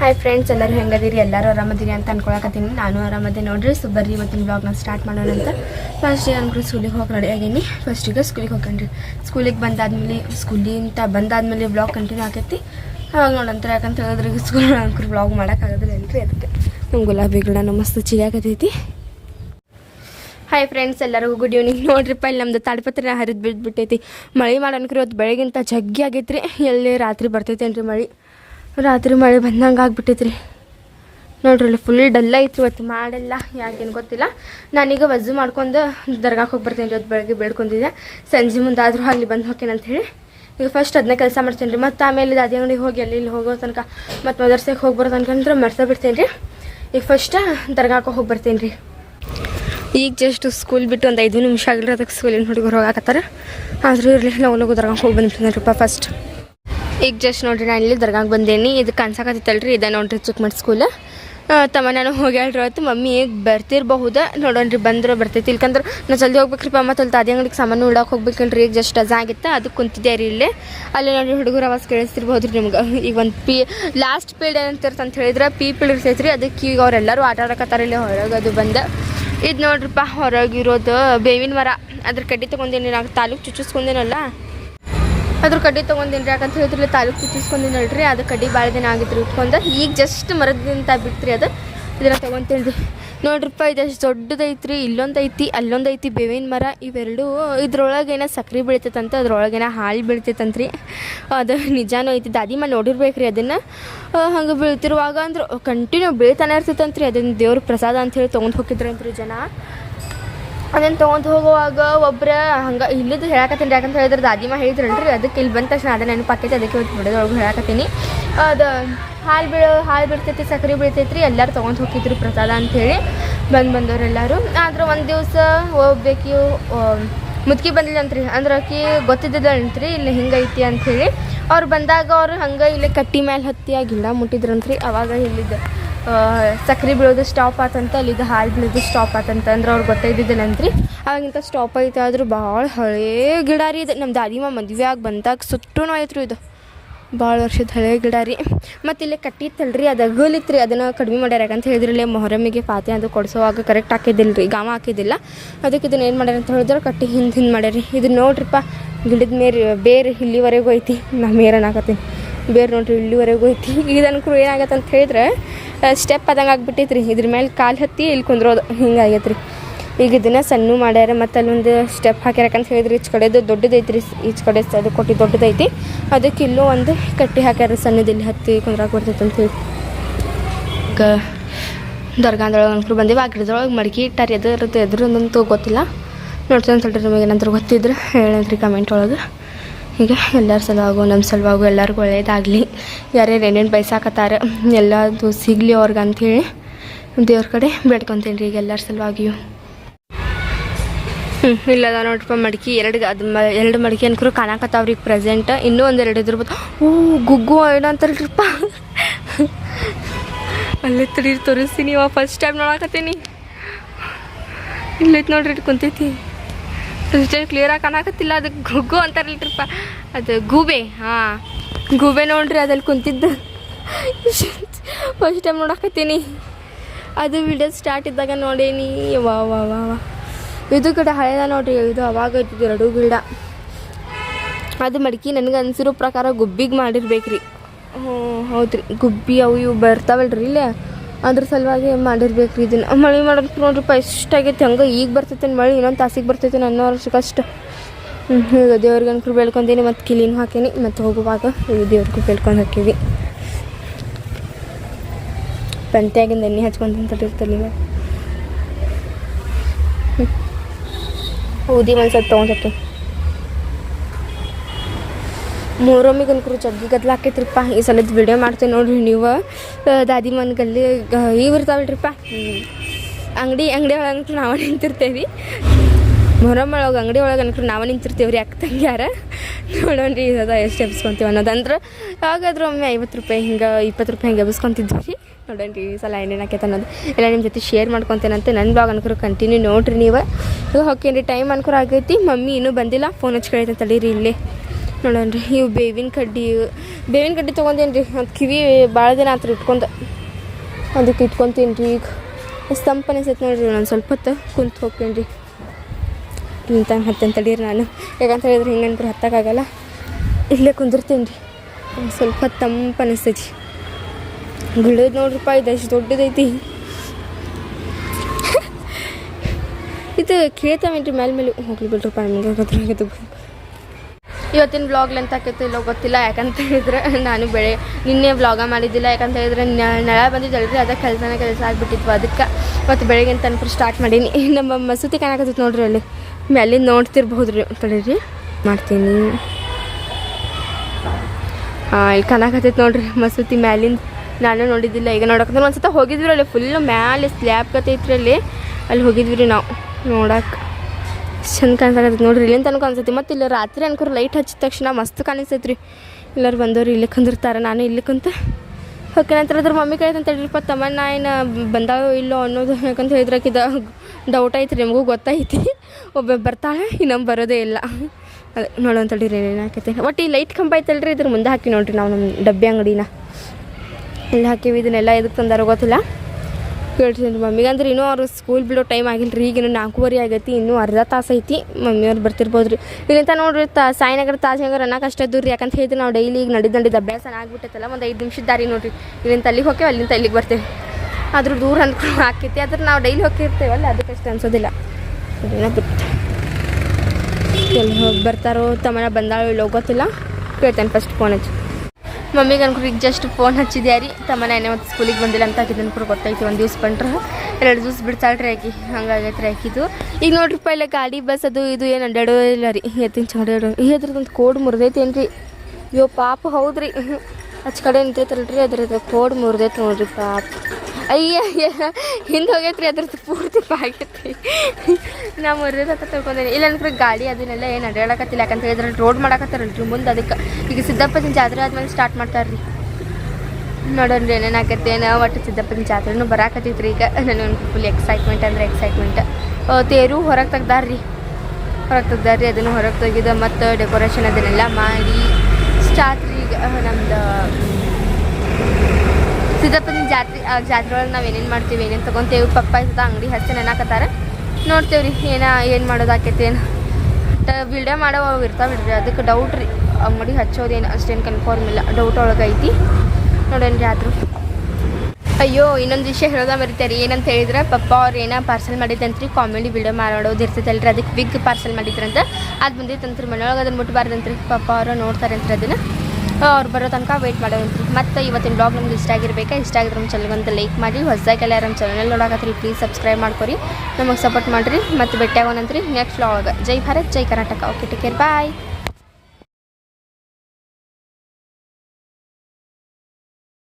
Hi friends ಎಲ್ಲರೂ ಹೆಂಗದಿರಿ? ಎಲ್ಲರೂ ಆರಾಮದಿರಿ ಅಂತ ಅನ್ಕೊಳಕತ್ತೀನಿ. ನಾನು ಆರಾಮದೆ ನೋಡ್ರಿ. ಸೊ ಬರ್ರಿ ಇವತ್ತಿನ ಬ್ಲಾಗ್ನ ಸ್ಟಾರ್ಟ್ ಮಾಡೋಣ ಅಂತ. ಫಸ್ಟಿಗೆ ಅನ್ಕೊಂಡು ಸ್ಕೂಲಿಗೆ ಹೋಗಿ ರೆಡಿ ಆಗೀನಿ. ಫಸ್ಟಿಗೆ ಸ್ಕೂಲಿಗೆ ಹೋಗ್ಕೊಂಡ್ರಿ. ಸ್ಕೂಲಿಗೆ ಬಂದಾದ್ಮೇಲೆ ಸ್ಕೂಲಿಂದ ಬಂದಾದ್ಮೇಲೆ ಬ್ಲಾಗ್ ಕಂಟಿನ್ಯೂ ಆಕೈತಿ. ಅವಾಗ ನೋಡಂತಾರೆ ಯಾಕಂತ ಹೇಳಿದ್ರೆ ಸ್ಕೂಲ್ ಅನ್ಕರು ಬ್ಲಾಗ್ ಮಾಡೋಕ್ಕಾಗೋದಿಲ್ಲ ಏನ್ರಿ ಅದಕ್ಕೆ ನಮ್ಮ ಗುಲಾಬಿ ಗಿಡ ಮಸ್ತ್ ಚಿಗಾಕತೈತಿ ಹಾಯ್ ಫ್ರೆಂಡ್ಸ್ ಎಲ್ಲರಿಗೂ ಗುಡ್ ಈವ್ನಿಂಗ್ ನೋಡ್ರಿಪ್ಪ ಇಲ್ಲಿ ನಮ್ದು ತಾಡ್ಪತ್ರೆ ಹರಿದು ಬಿದ್ದುಬಿಟ್ಟೈತಿ ಮಳೆ ಮಾಡೋನ್ಕ್ರಿ ಇವತ್ತು ಬೆಳಗಿಂತ ಜಗ್ಗಿ ಆಗೈತ್ರಿ. ಎಲ್ಲಿ ರಾತ್ರಿ ಬರ್ತೈತೇನ್ರಿ ಮಳೆ? ರಾತ್ರಿ ಮಳೆ ಬಂದಂಗೆ ಆಗ್ಬಿಟ್ಟೈತ್ರಿ. ನೋಡ್ರಿ ಫುಲ್ ಡಲ್ಲ ಐತ್ರಿ ಇವತ್ತು ಮಾಡಲ್ಲ, ಯಾಕೇನು ಗೊತ್ತಿಲ್ಲ. ನಾನೀಗ ವಜು ಮಾಡ್ಕೊಂಡು ದರ್ಗಾಕ್ಕೆ ಹೋಗಿ ಇವತ್ತು ಬೆಳಗ್ಗೆ ಬೇಡ್ಕೊಂಡಿದ್ದೆ. ಸಂಜೆ ಮುಂದೆ ಆದರೂ ಅಲ್ಲಿ ಬಂದು ಹೋಗ್ತೇನೆ ಹೇಳಿ. ಈಗ ಫಸ್ಟ್ ಅದನ್ನ ಕೆಲಸ ಮಾಡ್ತೇನೆ ರೀ ಮತ್ತು ಆಮೇಲೆ ದಾದಿ ಅಂಗಡಿಗೆ ಹೋಗಿ ಅಲ್ಲಿ ಇಲ್ಲಿ ಹೋಗೋ ತನಕ, ಮತ್ತು ಮದರ್ಸೆಗೆ ಹೋಗಿ ಬರೋ ತನಕ ಮರ್ತಾ ಬಿಡ್ತೇನೆ ರೀ ಈಗ ಫಸ್ಟ್ ದರ್ಗಾಕ್ಕೆ ಹೋಗಿ ಬರ್ತೇನೆ ರೀ ಈಗ ಜಸ್ಟ್ ಸ್ಕೂಲ್ ಬಿಟ್ಟು ಒಂದು ಐದು ನಿಮಿಷ ಆಗಿಲ್ಲ ಅದಕ್ಕೆ ಸ್ಕೂಲಿನ ಹುಡುಗರು ಹೋಗಾಕತ್ತಾರ. ಆದರೂ ಇರಲಿ ನಾವು ದರ್ಗಾಕ್ಕೆ ಹೋಗಿ ಬಂದ್ಬಿಟ್ಟಿದ್ರಪ್ಪ ಫಸ್ಟ್ ಈಗ ಜಸ್ಟ್ ನೋಡ್ರಿ, ನಾನು ಇಲ್ಲಿ ದರ್ಗಾಗೆ ಬಂದೇನಿ. ಇದು ಕನ್ಸಾಕತ್ತಿತ್ತಲ್ರಿ ಇದೆ ನೋಡ್ರಿ ಚಿಕ್ಕಮಟ್ ಸ್ಕೂಲ್ ತಮ್ಮ ನಾನು ಹೋಗ್ಯಾಳ್ರಿ ಅವತ್ತು. ಮಮ್ಮಿ ಈಗ ಬರ್ತಿರ್ಬಹುದ? ನೋಡೋಣ್ರಿ, ಬಂದ್ರೆ ಬರ್ತೈತಿ. ಇಲ್ಕಂದ್ರೆ ನಾನು ಜಲ್ದಿ ಹೋಗ್ಬೇಕ್ರಿಪ್ಪ ಮತ್ತು ಅಲ್ಲಿ ತಾದಿ ಅಂಗಡಿಗೆ ಸಾಮಾನು ಉಳಕ್ಕೆ ಹೋಗ್ಬೇಕಲ್ರಿ ಈಗ ಜಸ್ಟ್ ರಜಾ ಆಗಿತ್ತು ಅದಕ್ಕೆ ಕುಂತಿದ್ದೆ ರೀ ಇಲ್ಲೇ. ಅಲ್ಲಿ ನೋಡ್ರಿ ಹುಡುಗರು ಅವಾಸ್ ಕೇಳಿಸ್ತಿರ್ಬೋದು ರೀ ನಿಮ್ಗೆ. ಈಗ ಒಂದು ಪಿ ಲಾಸ್ಟ್ ಪೀಡ್ ಏನಂತಿರ್ತ ಅಂತ ಹೇಳಿದ್ರೆ, ಪಿ ಪೀಡ್ ಇರ್ತೈತೆ ರೀ ಅದಕ್ಕೆ ಈಗ ಅವರೆಲ್ಲರೂ ಆಟ ಆಡಕತ್ತಾರ ಇಲ್ಲಿ ಹೊರಗೆ ಅದು ಬಂದು. ಇದು ನೋಡ್ರಿಪ್ಪ ಹೊರಗಿರೋದು ಬೇವಿನ ಮರ. ಅದ್ರ ಕಡ್ಡಿ ತೊಗೊಂಡೇನಿ ನಾನು ತಾಲೂಕು ಚುಚ್ಚಿಸ್ಕೊಂಡೇನಲ್ಲ. ಅದ್ರ ಕಡ್ಡಿ ತೊಗೊಂಡೇನಿ ಯಾಕಂತ ಹೇಳಿದ್ರೆ ತಾಲೂಕು ಚುಚ್ಚಿಸ್ಕೊಂಡಿನಲ್ರಿ ಅದು ಕಡ್ಡಿ ಭಾಳ ದಿನ ಆಗಿತ್ತು ಇಟ್ಕೊಂಡು ಈಗ ಜಸ್ಟ್ ಮರದಿಂದ ಬಿಟ್ರಿ ಅದು. ಇದನ್ನ ತೊಗೊಂತೀನಿ ರೀ ನೋಡ್ರಿಪ್ಪ ಇದಷ್ಟು ದೊಡ್ಡದೈತ್ರಿ. ಇಲ್ಲೊಂದು ಐತಿ ಅಲ್ಲೊಂದು ಐತಿ ಬೇವಿನ ಮರ. ಇವೆರಡು ಇದ್ರೊಳಗೇನ ಸಕ್ರೆ ಬೀಳ್ತೈತಂತ, ಅದ್ರೊಳಗೇನ ಹಾಲು ಬೀಳ್ತೈತಂತ್ರಿ. ಅದು ನಿಜಾನು ಐತಿ. ದಾದಿ ಮನೆ ನೋಡಿರ್ಬೇಕ್ರಿ ಅದನ್ನು. ಹಂಗೆ ಬೀಳ್ತಿರುವಾಗ ಅಂದ್ರೆ ಕಂಟಿನ್ಯೂ ಬೀಳ್ತಾನೆ ಇರ್ತೈತಂತ್ರಿ. ಅದನ್ನು ದೇವ್ರ ಪ್ರಸಾದ ಅಂತ ಹೇಳಿ ತೊಗೊಂಡು ಹೋಗಿದ್ರಂತ್ರಿ ಜನ. ಅದನ್ನು ತೊಗೊಂಡು ಹೋಗುವಾಗ ಒಬ್ರ ಹಂಗೆ ಇಲ್ಲಿದ್ದು ಹೇಳಕತ್ತೀನಿ ಯಾಕಂತ ಹೇಳಿದ್ರೆ ದಾದಿಮ ಹೇಳಿದ್ರಲ್ರಿ ಅದಕ್ಕೆ ಇಲ್ಲಿ ಬಂದ ತಕ್ಷಣ ಅದನ್ನ ನೆನಪಾಕೈತಿ ಅದಕ್ಕೆ ಬಿಡೋದೊಳಗೆ ಹೇಳಕತ್ತೀನಿ. ಅದು ಹಾಲು ಬೀಳೋ, ಹಾಲು ಬಿಡ್ತೈತಿ ಸಕ್ಕರೆ ಬೀಳ್ತೈತ್ರಿ, ಎಲ್ಲರೂ ತೊಗೊಂಡು ಹೋಗಿದ್ರು ಪ್ರಸಾದ ಅಂಥೇಳಿ ಬಂದು ಬಂದವರೆಲ್ಲರೂ ಆದ್ರೆ ಒಂದು ದಿವಸ ಹೋಗ್ಬೇಕು ಮುದುಕಿ ರೀ ಅಂದ್ರೆ ಆಕಿ ಗೊತ್ತಿದ್ದಳಂತ್ರಿ ಇಲ್ಲಿ ಹಿಂಗೈತಿ ಅಂಥೇಳಿ ಅವ್ರು ಬಂದಾಗ ಅವ್ರು ಹಂಗೆ ಇಲ್ಲಿ ಕಟ್ಟಿ ಮೇಲೆ ಹತ್ತಿಯಾಗಿಲ್ಲ ಮುಟ್ಟಿದ್ರಂತ್ರಿ ಅವಾಗ ಇಲ್ಲಿದ್ದ ಸಕ್ರೆ ಬೀಳೋದು ಸ್ಟಾಪ್ ಆತಂತ, ಅಲ್ಲಿಗೆ ಹಾಲು ಬೀಳೋದು ಸ್ಟಾಪ್ ಆತಂತ ಅಂದ್ರೆ ಅವ್ರು ಗೊತ್ತಾಯ್ದಿದ್ದೇನಂತ್ರಿ ಅವಾಗಿಂತ ಸ್ಟಾಪ್ ಐತೆ ಆದರೂ ಭಾಳ ಹಳೇ ಗಿಡ ರೀ ಇದು ನಮ್ಮ ದಾದಿಮ ಮದುವೆ ಆಗಿ ಬಂದಾಗ ಸುತ್ತೂ ಆಯ್ತು ಇದು. ಭಾಳ ವರ್ಷದ ಹಳೆ ಗಿಡ ರೀ ಮತ್ತು ಇಲ್ಲಿ ರೀ ಅದು ಅಗಲಿತ್ತು ರೀ ಅದನ್ನು ಕಡಿಮೆ ಮಾಡ್ಯಾರ ಯಾಕಂತ ಹೇಳಿದ್ರೆ ಇಲ್ಲಿ ಮೊಹರಮಿಗೆ ಪಾತೆ ಅಂತ ಕೊಡಿಸೋವಾಗ ಕರೆಕ್ಟ್ ಹಾಕಿದ್ದಿಲ್ಲ ರೀ ಗಾಮ ಹಾಕಿದ್ದಿಲ್ಲ. ಅದಕ್ಕೆ ಇದನ್ನ ಏನು ಮಾಡ್ಯಾರ ಅಂತ ಹೇಳಿದ್ರೆ ಕಟ್ಟಿ ಹಿಂದೆ ಹಿಂದೆ ಮಾಡ್ಯಾರಿ ಇದು ನೋಡ್ರಿಪ್ಪ, ಗಿಡದ ಮೇರೆ, ಬೇರೆ ಇಲ್ಲಿವರೆಗೂ ಐತಿ. ನಾ ಮೇರೆ ಹಾಕತ್ತೀನಿ. ಬೇರೆ ನೋಡ್ರಿ ಇಲ್ಲಿವರೆಗೂ ಐತಿ. ಇದನ್ನು ಏನಾಗತ್ತೆ ಅಂತ ಹೇಳಿದ್ರೆ ಸ್ಟೆಪ್ ಆದಂಗೆ ಆಗ್ಬಿಟ್ಟೈತೆ ರೀ ಇದ್ರ ಮೇಲೆ ಕಾಲು ಹತ್ತಿ ಇಲ್ಲಿ ಕುಂದ್ರೋದು. ಹಿಂಗೆ ಆಗೈತೆ ರೀ ಈಗ ಇದನ್ನು ಸಣ್ಣ ಮಾಡ್ಯಾರ, ಮತ್ತು ಅಲ್ಲೊಂದು ಸ್ಟೆಪ್ ಹಾಕ್ಯಾರಕ್ಕಂತ ಹೇಳಿದ್ರಿ. ಈಚ್ ಕಡೆದು ದೊಡ್ಡದೈತೆ ರೀ ಈಚ್ ಕಡೆ ಅದು ಕೊಟ್ಟು ದೊಡ್ಡದೈತಿ. ಅದಕ್ಕೆ ಇಲ್ಲೂ ಒಂದು ಕಟ್ಟಿ ಹಾಕ್ಯಾರ ಸಣ್ಣದು ಇಲ್ಲಿ ಹತ್ತಿ ಕುಂದ್ರಾಕ್ ಬರ್ತೈತೆ ಅಂತ ಹೇಳಿ. ಈಗ ದರ್ಗಾದೊಳಗೆ ಅನ್ಕರು ಬಂದೀವಿ. ಆ ಗಿಡದೊಳಗೆ ಮಡಗಿ ಇಟ್ಟಾರ. ಎದುರದ್ದು ಎದುರಂತೂ ಗೊತ್ತಿಲ್ಲ. ನೋಡ್ತೀನಿ ಅಂತ ಹೇಳ್ರಿ ನಿಮಗೆ ಏನಂದ್ರೆ ಗೊತ್ತಿದ್ರೆ ಹೇಳಂತ್ರಿ ಕಮೆಂಟ್ ಒಳಗೆ. ಈಗ ಎಲ್ಲರ ಸಲುವಾಗು ನಮ್ಮ ಸಲುವಾಗು ಎಲ್ಲರಿಗೂ ಒಳ್ಳೆಯದಾಗಲಿ ಯಾರ್ಯಾರು ಏನೇನು ಬಯಸಾಕತ್ತಾರ ಎಲ್ಲದು ಸಿಗಲಿ ಅವ್ರಿಗೆ ಅಂಥೇಳಿ ದೇವ್ರ ಕಡೆ ಬೇಡ್ಕೊತೀನಿ ರೀ ಈಗ ಎಲ್ಲರ ಸಲುವಾಗಿಯೂ. ಹ್ಞೂ ಇಲ್ಲದ ನೋಡ್ರಪ್ಪ, ಮಡಿಕೆ ಎರಡು ಅದು ಮ, ಎರಡು ಮಡಿಕೆ ಅನ್ಕರು ಕಾಣಕತ್ತಾವ್ರಿ ಈಗ ಪ್ರೆಸೆಂಟ್ ಇನ್ನೂ ಒಂದು ಎರಡು ಇದ್ರಬೋದು ಓ, ಗುಗ್ಗು ಏನಂತಾರಲ್ರಿಪ್ಪ. ಅಲ್ಲೇ ತಡೀರಿ ತೋರಿಸ್ತೀನಿ ಇವಾಗ ಫಸ್ಟ್ ಟೈಮ್ ನೋಡಕತ್ತೀನಿ. ಇಲ್ಲೈತೆ ನೋಡ್ರಿ ಕುಂತೈತಿ. ಫಸ್ಟ್ ಕ್ಲಿಯರ್ ಆಗಿ ಕಾಣಕತ್ತಿಲ್ಲ. ಅದು ಗುಗ್ಗು ಅಂತಾರಲ್ರಿಪ್ಪ ಅದು ಗೂಬೆ. ಹಾಂ. ಗೂಬೆ ನೋಡ್ರಿ ಅದಲ್ಲಿ ಕುಂತಿದ್ದು. ಫಸ್ಟ್ ಟೈಮ್ ನೋಡಕತ್ತೀನಿ. ಅದು ವಿಡಿಯೋ ಸ್ಟಾರ್ಟ್ ಇದ್ದಾಗ ನೋಡೇನಿ. ವಾ ವಾ ವಾ ವಾ. ಇದು ಕಡೆ ಹಳೆದ ನೋಡ್ರಿ. ಇದು ಅವಾಗ ಇದ್ದಿದ್ದು ಎರಡು ಗಿಡ. ಅದು ಮಡಿಕೆ ನನಗೆ ಅನ್ಸಿರೋ ಪ್ರಕಾರ ಗುಬ್ಬಿಗೆ ಮಾಡಿರ್ಬೇಕ್ರಿ. ಹ್ಞೂ ಹೌದ್ರಿ. ಗುಬ್ಬಿ ಅವು ಇವು ಬರ್ತಾವಲ್ರಿ ಇಲ್ಲೇ. ಅದ್ರ ಸಲುವಾಗಿ ಮಾಡಿರ್ಬೇಕ್ರಿ ಇದನ್ನು. ಮಳೆ ಮಾಡೋದಕ್ಕೆ ನೋಡ್ರಿಪ್ಪ ಎಷ್ಟಾಗೈತೆ ಹಂಗೆ ಈಗ ಬರ್ತೈತೆ ಮಳೆ, ಇನ್ನೊಂದು ತಾಸಿಗೆ ಬರ್ತೈತೆ ನನ್ನ ವರ್ಷಕ್ಕಷ್ಟು ಹ್ಞೂ ಈಗ ದೇವ್ರಿಗೆ ಅನ್ಕರು ಬೆಳ್ಕೊಂಡೀನಿ ಮತ್ತು ಕಿಲಿನೂ ಹಾಕೀನಿ, ಮತ್ತು ಹೋಗುವಾಗ ಈಗ ದೇವ್ರಿಗೂ ಬೆಳ್ಕೊಂಡು ಹಾಕೀವಿ. ಪಂತ್ಯಾಗಿಂದ ಎಣ್ಣೆ ಹಚ್ಕೊಂಡು ತಟ್ಟಿರ್ತಲ್ಲ ಊದಿ ಒಂದು ಸ್ವಲ್ಪ ತೊಗೊಂಡ್ರಿ ಮೂರೊಮ್ಮಿಗೆ ಅನ್ಕರು ಜಗ್ಗಿ ಗದ್ಲ ಆಕೈತ್ರಿಪ್ಪ. ಈ ಸಲದ ವಿಡಿಯೋ ಮಾಡ್ತೀನಿ ನೋಡ್ರಿ ನೀವು. ದಾದಿ ಮನ ಗಲ್ಲಿ ಇವು ಇರ್ತಾವಲ್ರಿಪ್ಪ ಅಂಗಡಿ ಅಂಗಡಿ ಒಳಗೆ ಅನ್ಕರು ನಾವೇ ನಿಂತಿರ್ತೇವೆ. ಮೊಹರಮ್ ಒಳಗೆ, ಅಂಗಡಿ ಒಳಗೆ ಅನ್ಕರು ನಾವೇ ನಿಂತಿರ್ತೀವಿ ರೀ ಅಕ್ಕ ತಂಗ್ಯಾರ. ನೋಡೋಣ್ರಿ ಅದ ಎಷ್ಟು ಎಬ್ಸ್ಕೊಂತೀವಿ ಅನ್ನೋದಂದ್ರೆ ಯಾವಾಗಾದ್ರೂ ಒಮ್ಮೆ ಐವತ್ತು ರೂಪಾಯಿ ಹಿಂಗೆ, ಇಪ್ಪತ್ತು ರೂಪಾಯಿ ಹಿಂಗೆ ಎಬ್ಸ್ಕೊಂತಿದ್ವಿ. ರೀ ನೋಡೋಣ್ರಿ ಈ ಸಲ ಏನೇನು ಆಕೈತೆ ಅನ್ನೋದು. ಎಲ್ಲ ನಿಮ್ಮ ಜೊತೆ ಶೇರ್ ಮಾಡ್ಕೊತೇನಂತೆ ನನ್ನ ಬ್ಲಾಗ್ ಅನ್ಕರು ಕಂಟಿನ್ಯೂ ನೋಡ್ರಿ ನೀವು. ಹೋಗ್ತೀನಿ ಟೈಮ್ ಅನ್ಕರು ಆಗೈತಿ. ಮಮ್ಮಿ ಇನ್ನೂ ಬಂದಿಲ್ಲ. ಫೋನ್ ಹಚ್ಕೊಳೈತೆ ತಡೀರಿ ಇಲ್ಲಿ. ನೋಡೋಣ್ರಿ ಇವು ಬೇವಿನ ಕಡ್ಡಿ ಬೇವಿನ ಕಡ್ಡಿ ತೊಗೊಂತೀನಿ ರೀ ಅದು ಕಿವಿ ಭಾಳ ದಿನ ಆತ್ರಿ ಇಟ್ಕೊಂಡು. ಅದಕ್ಕೆ ಇಟ್ಕೊತೀನಿ ರೀ ಈಗ. ಎಷ್ಟು ತಂಪು ಅನಿಸೈತೆ ನೋಡ್ರಿ ನಾನು ಸ್ವಲ್ಪ ಹೊತ್ತು ಕುಂತು ಹೋಗ್ತೀನಿ ರೀ ಹತ್ತೆ ಹತ್ತಂತ ತಡೀರಿ ನಾನು. ಯಾಕಂತ ಹೇಳಿದ್ರೆ ಹಿಂಗೆ ಅನ್ಕರು ಹತ್ತಕ್ಕಾಗಲ್ಲ ಇಲ್ಲೇ ಕುಂದಿರ್ತೀನಿ ರೀ ಸ್ವಲ್ಪ ತಂಪು ಅನಿಸ್ತೈತಿ. ಗಿಡದ ನೋಡ್ರಿಪ್ಪ, ಇದು ಎಷ್ಟು ದೊಡ್ಡದೈತಿ. ಇದು ಕೇಳ್ತಾವೇನ್ರಿ ಮೇಲೆ ಮೇಲೆ ಹೋಗ್ಲಿ ಬಿಡ್ರಪ್ಪ, ನಮಗೆ ಗೊತ್ತಾಗತ್ತೆ ಇವತ್ತಿನ ಬ್ಲಾಗ್ ಲೆಂತ್ ಆಕೈತೆ ಇಲ್ಲೋ ಗೊತ್ತಿಲ್ಲ, ಯಾಕಂತ ಹೇಳಿದ್ರೆ ನಾನು ಬೆಳೆ ನಿನ್ನೆ ಬ್ಲಾಗ ಮಾಡಿದ್ದಿಲ್ಲ, ಯಾಕಂತ ಹೇಳಿದ್ರೆ ನೆಳ ಬಂದಿದ್ದಲ್ರಿ ಅದಕ್ಕೆ ಕೆಲಸನ ಕೆಲಸ ಆಗಿಬಿಟ್ಟಿತ್ತು ಅದಕ್ಕೆ. ಮತ್ತು ಬೆಳಗ್ಗೆ ತನಕ ಸ್ಟಾರ್ಟ್ ಮಾಡೀನಿ. ನಮ್ಮ ಮಸೂತಿ ಕಾಣಕತ್ತೈತೆ ನೋಡ್ರಿ ಅಲ್ಲಿ. ಮ್ಯಾಲಿಂದ ನೋಡ್ತಿರ್ಬೋದು ರೀ ತಡೀರಿ. ಮಾಡ್ತೀನಿ. ಹಾಂ ಇಲ್ಲಿ ಕಾಣಕತ್ತೈತೆ ನೋಡ್ರಿ ಮಸೂತಿ ಮ್ಯಾಲಿಂದ. ನಾನು ನೋಡಿದ್ದಿಲ್ಲ, ಈಗ ನೋಡಕ್ಕಂದ್ರೆ ಒಂದು ಸತ ಹೋಗಿದ್ವಿ ಅಲ್ಲಿ. ಫುಲ್ ಮ್ಯಾಲೆ ಸ್ಲ್ಯಾಬ್ ಕತೈತ್ರಿ ಅಲ್ಲಿ. ಅಲ್ಲಿ ಹೋಗಿದ್ವಿ ರೀ ನಾವು ನೋಡಕ್ಕೆ ಚಂದ ಕಾಣಿಸಕತ್ತೈತಿ ನೋಡ್ರಿ. ಇಲ್ಲಿಂದ ತನಕ ಅನ್ಸತಿ. ಮತ್ತು ಇಲ್ಲ ರಾತ್ರಿ ಅನ್ಕೋರು ಲೈಟ್ ಹಚ್ಚಿದ ತಕ್ಷಣ ಮಸ್ತ್ ಕಾಣಿಸ್ತೈತಿ ರೀ ಎಲ್ಲರೂ ಬಂದವ್ರು ಇಲ್ಲಿ ಕುಂದಿರ್ತಾರೆ, ನಾನು ಇಲ್ಲಿ ಕುಂತ ಓಕೆ ನಂತರ ಅದ್ರ ಮಮ್ಮಿ ಪಾ ಹೇಳಿರಪ್ಪ ನಾ ಏನು ಬಂದಾವೋ ಇಲ್ಲೋ ಅನ್ನೋದು ಯಾಕಂತ ಹೇಳಿದ್ರಕ್ಕಿದ ಡೌಟ್ ಐತಿ ನಿಮಗೂ ಗೊತ್ತೈತಿ. ಒಬ್ಬ ಬರ್ತಾಳೆ ಇನ್ನೊಂದು ಬರೋದೇ ಇಲ್ಲ. ಅದೇ ನೋಡೋಣ ರೀ ಏನೇನು ಒಟ್ಟು ಈ ಲೈಟ್ ಕಂಬ ಐತಲ್ರಿ, ಇದ್ರ ಮುಂದೆ ಹಾಕಿ ನೋಡ್ರಿ ನಾವು ನಮ್ಮ ಡಬ್ಬಿ ಅಂಗಡಿನ. ಇಲ್ಲಿ ಹಾಕಿವಿ, ಇದನ್ನೆಲ್ಲ ಎದಕ್ಕೆ ತಂದಾರೋ ಗೊತ್ತಿಲ್ಲ. ಕೇಳ್ತೀನಿ ಮಮ್ಮಿಗೆ. ಅಂದ್ರೆ ಇನ್ನೂ ಅವ್ರು ಸ್ಕೂಲ್ ಬಿಡೋ ಟೈಮ್ ಆಗಿಲ್ಲ ಈಗ ಇನ್ನೂ ನಾಲ್ಕೂವರೆ ಆಗೈತಿ, ಇನ್ನೂ ಅರ್ಧ ತಾಸು ಐತಿ ಮಮ್ಮಿಯವ್ರು ಬರ್ತಿರ್ಬೋದು ರೀ. ಇಲ್ಲಿಂದ ನೋಡ್ರಿ ತ, ಸಾಯಿನಗರ, ತಾಜ್ನಗರ ಅನ್ನಕ್ಕೆ ಅಷ್ಟೇ ದೂರ ಯಾಕಂತ ಹೇಳಿದ್ರೆ ನಾವು ಡೈಲಿ ಈಗ ನಡಿದ ನಡಿದ ಅಭ್ಯಾಸ ಆಗ್ಬಿಟ್ಟೈತಲ್ಲ, ಒಂದು ಐದು ನಿಮಿಷದ ದಾರಿ ನೋಡ್ರಿ. ಇಲ್ಲಿಂದ ಅಲ್ಲಿಗೆ ಹೋಗ್ತೇವೆ ಅಲ್ಲಿಂದ ಅಲ್ಲಿಗೆ ಬರ್ತೇವೆ. ಆದ್ರೂ ದೂರ ಅಂದ್ಕೊಂಡು ಆಕೈತಿ. ಆದ್ರೆ ನಾವು ಡೈಲಿ ಹೋಗಿರ್ತೇವಲ್ಲ ಅದಕ್ಕಷ್ಟು ಅನ್ಸೋದಿಲ್ಲ. ಎಲ್ಲಿ ಹೋಗಿ ಬರ್ತಾರೋ ತಮ್ಮನ ಬಂದಾಳೋ ಇಲ್ಲೋ ಗೊತ್ತಿಲ್ಲ. ಕೇಳ್ತೇನೆ ಫಸ್ಟ್ ಫೋನ್ ಹಚ್ಚಿ. ಮಮ್ಮಿಗೆ ಅನ್ಕೊಂಡು ಈಗ ಜಸ್ಟ್ ಫೋನ್ ಹಚ್ಚಿದ್ಯಾ ರೀ. ತಮ್ಮ ನಾನೇ ಮತ್ತು ಸ್ಕೂಲಿಗೆ ಬಂದಿಲ್ಲ ಅಂತ ಹಾಕಿದ್ದು ಅನ್ಕೊಂಡು ಗೊತ್ತೈತಿ ಒಂದು ದಿವ್ಸ ಬಂಟ್ರೆ. ಎರಡು ದಿವ್ಸ ಬಿಡ್ತಾಳ್ರಿ ಆಕಿ ಹಂಗಾಗೈತೆ ರೀ ಆಕಿದು. ಈಗ ನೋಡ್ರಿ ಇಲ್ಲ ಗಾಡಿ ಬಸ್ ಅದು ಇದು ಏನು ಅಡ್ಡಾಡೋ ಇಲ್ಲ ರೀ. ಎತ್ತಿನ ಚಂಡಾಡೋ ಅದ್ರದ್ದು ಕೋಡ್ ಮುರಿದೈತಿ ರೀ ಅಯ್ಯೋ ಪಾಪ, ಹೌದ್ರಿ. ಅಚ್ಚ ಕಡೆ ನಿಂತೈತಲ್ರಿ ಅದ್ರದ್ದು ಕೋಡ್ ಮುರಿದೈತೆ ನೋಡ್ರಿ ಪಾಪ. ಅಯ್ಯ ಹಿಂದೆ ಹೋಗೈತ್ರಿ, ಅದ್ರದ್ದು ಪೂರ್ತಿ ಆಗೈತಿ ನಾ ಮುರಿದ ಹತ್ರ ತಿಳ್ಕೊಂಡೇನಿ ಇಲ್ಲ ಅನ್ಕ್ರೆ ಗಾಡಿ ಅದನ್ನೆಲ್ಲ ಏನು ಅಡ್ಡಾಡಕತ್ತಿಲ್ಲ ಯಾಕಂತ ಹೇಳಿದ್ರೆ ರೋಡ್ ಮಾಡಕತ್ತಾರಲ್ರಿ ಮುಂದೆ ಅದಕ್ಕೆ. ಈಗ ಸಿದ್ದಪ್ಪನ ಜಾತ್ರೆ ಆದ್ಮೇಲೆ ಸ್ಟಾರ್ಟ್ ಮಾಡ್ತಾರ್ರಿ. ನೋಡೋಣ್ರಿ ಏನೇನು ಆಕೈತೆ ಏನೋ ಒಟ್ಟು ಸಿದ್ದಪ್ಪನ ಜಾತ್ರೆನೂ ಬರಾಕತ್ತೈತ್ರಿ ಈಗ. ನನಗೆ ಫುಲ್ ಎಕ್ಸೈಟ್ಮೆಂಟ್ ಅಂದ್ರೆ ಎಕ್ಸೈಟ್ಮೆಂಟ್ ತೇರು ಹೊರಗೆ ತೆಗ್ದಾರ್ರಿ. ಹೊರಗೆ ತೆಗ್ದಾರ್ರಿ, ಅದನ್ನು ಹೊರಗೆ ತೆಗೆದು ಮತ್ತು ಡೆಕೋರೇಷನ್ ಅದನ್ನೆಲ್ಲ ಮಾಡಿ. ಸ್ಟಾರ್ಟ್ ರೀ ಈಗ, ನಮ್ದು ಸಿದ್ದಪ್ಪನ ಜಾತ್ರೆ ಜಾತ್ರೆ ಒಳಗೆ ನಾವು ಏನೇನು ಮಾಡ್ತೀವಿ, ಏನೇನು ತೊಗೊತೇವೆ ಪಪ್ಪ ಸುತ್ತ ಅಂಗಡಿ ಹಚ್ಚಿ ನೆನಾಕತ್ತಾರ ನೋಡ್ತೇವೆ ರೀ, ಏನ, ಏನು ಮಾಡೋದು ಆಕೈತಿ, ಏನು. ವಿಡಿಯೋ ಮಾಡೋ ಇರ್ತಾವೆ ಬಿಡ್ರಿ ಅದಕ್ಕೆ ಡೌಟ್ ರೀ. ಅಂಗಡಿ ಏನು, ಅಷ್ಟೇನು ಕನ್ಫರ್ಮ್ ಇಲ್ಲ. ಡೌಟ್ ಒಳಗೆ ಐತಿ. ನೋಡೋಣ ಆದರೂ ಅಯ್ಯೋ, ಇನ್ನೊಂದು ವಿಷಯ ಹೇಳೋದ ಮರಿತಾರೆ ಏನಂತ ಹೇಳಿದ್ರೆ, ಪಪ್ಪ ಅವ್ರು ಏನೋ ಪಾರ್ಸಲ್ ಮಾಡಿದ್ದಂತ್ರಿ ಕಾಮಿಡಿ ವಿಡಿಯೋ ಮಾಡೋದು ಇರ್ತೈತಲ್ರಿ ಅದಕ್ಕೆ ಬಿಗ್ ಪಾರ್ಸಲ್ ಮಾಡಿದ್ರಂತ. ಅದು ಬಂದಿತ್ತಂತ್ರಿ, ಮನೆಯೊಳಗೆ ಅದನ್ನು ಮುಟ್ಬಾರ್ದಂತ್ರಿ. ಪಪ್ಪ ಅವರು ನೋಡ್ತಾರಂತ್ರಿ ಅದನ್ನು. ಅವ್ರು ಬರೋ ತನಕ ವೆಯ್ಟ್ ಮಾಡೋದಂತ್ರಿ ಮತ್ತು ಇವತ್ತಿನ ಬ್ಲಾಗ್ ನಮ್ಗೆ ಇಷ್ಟ ಆಗಿರ್ಬೇಕಾ, ಇಷ್ಟ ಆಗಿದ್ರೆ ನಮ್ಮ ಚಾನಲ್ ಒಂದು ಲೈಕ್ ಮಾಡಿ, ಹೊಸದಾಗಿ ಎಲ್ಲ ನಮ್ಮ ಚಾನಲ್ ನೋಡಕತ್ರಿ ಪ್ಲೀಸ್ ಸಬ್ಸ್ಕ್ರೈಬ್ ಮಾಡ್ಕೊರಿ. ನಮಗೆ ಸಪೋರ್ಟ್ ಮಾಡಿರಿ, ಮತ್ತು ಭೇಟಿಯಾಗೋಣಂತ್ರಿ ನೆಕ್ಸ್ಟ್ ಬ್ಲಾಗ್ ಜೈ ಭಾರತ್, ಜೈ Karnataka. Okay take care bye